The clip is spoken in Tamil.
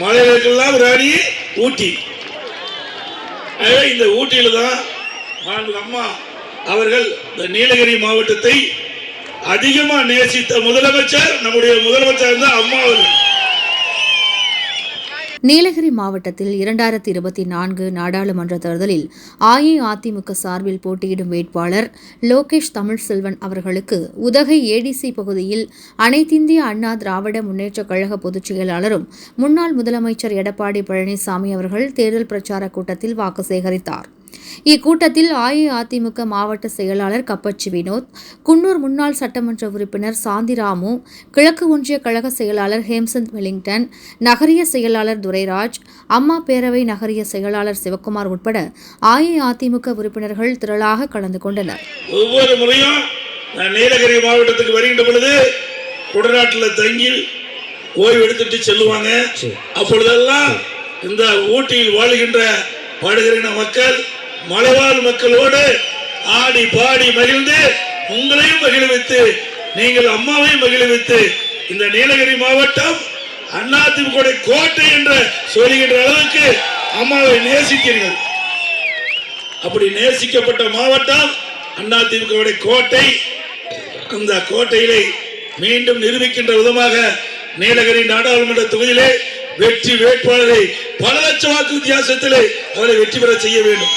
மலைகளுக்கெல்லாம் ராணி ஊட்டி. ஆகவே இந்த ஊட்டியில தான் அம்மா அவர்கள் இந்த நீலகிரி மாவட்டத்தை அதிகமா நேசித்த முதலமைச்சர் நம்முடைய முதலமைச்சர் தான் அம்மா அவர்கள். நீலகிரி மாவட்டத்தில் இரண்டாயிரத்தி இருபத்தி நான்கு நாடாளுமன்ற தேர்தலில் அஇஅதிமுக சார்பில் போட்டியிடும் வேட்பாளர் லோகேஷ் தமிழ்செல்வன் அவர்களுக்கு உதகை ஏடிசி பகுதியில் அனைத்திந்திய அண்ணா திராவிட முன்னேற்றக் கழக பொதுச் செயலாளரும் முன்னாள் முதலமைச்சர் எடப்பாடி பழனிசாமி அவர்கள் தேர்தல் பிரச்சார கூட்டத்தில் வாக்கு சேகரித்தார். இக்கூட்டத்தில் அஇஅதிமுக மாவட்ட செயலாளர் கப்பச்சி வினோத் குன்னூர் முன்னாள் சட்டமன்ற உறுப்பினர் சாந்திராமு கிழக்கு ஒன்றிய கழக செயலாளர் ஹேம்சந்த் வெலிங்டன் நகரிய செயலாளர் துரைராஜ் அம்மா பேரவை நகரிய செயலாளர் சிவக்குமார் உட்பட அஇஅதிமுக உறுப்பினர்கள் திரளாக கலந்து கொண்டனர். ஒவ்வொரு முறையும் நான் நீலகிரி மாவட்டத்துக்கு வருகின்ற பொழுது குடநாட்டில் தங்கி ஓய்வு எடுத்துட்டு செல்லுவாங்க. அப்பொழுதெல்லாம் இந்த ஊட்டியில் வாழுகின்ற பாடுகிற மக்கள் மலைவாழ் மக்களோடு ஆடி பாடி மகிழ்ந்து உங்களையும் மகிழ்வித்து நீங்கள் அம்மாவையும் மகிழ்வித்து இந்த நீலகிரி மாவட்டம் அதிமுக கோட்டை என்று சொல்லுகின்ற அளவுக்கு அம்மாவை நேசிக்கிறீர்கள் அப்படி நேசிக்கப்பட்ட மாவட்டம் அதிமுக கோட்டை. அந்த கோட்டையிலே மீண்டும் நிரூபிக்கின்ற விதமாக நீலகிரி நாடாளுமன்ற தொகுதியிலே வெற்றி வேட்பாளரை பல லட்சம் வாக்கு வித்தியாசத்திலே அவரை வெற்றி பெற செய்ய வேண்டும்.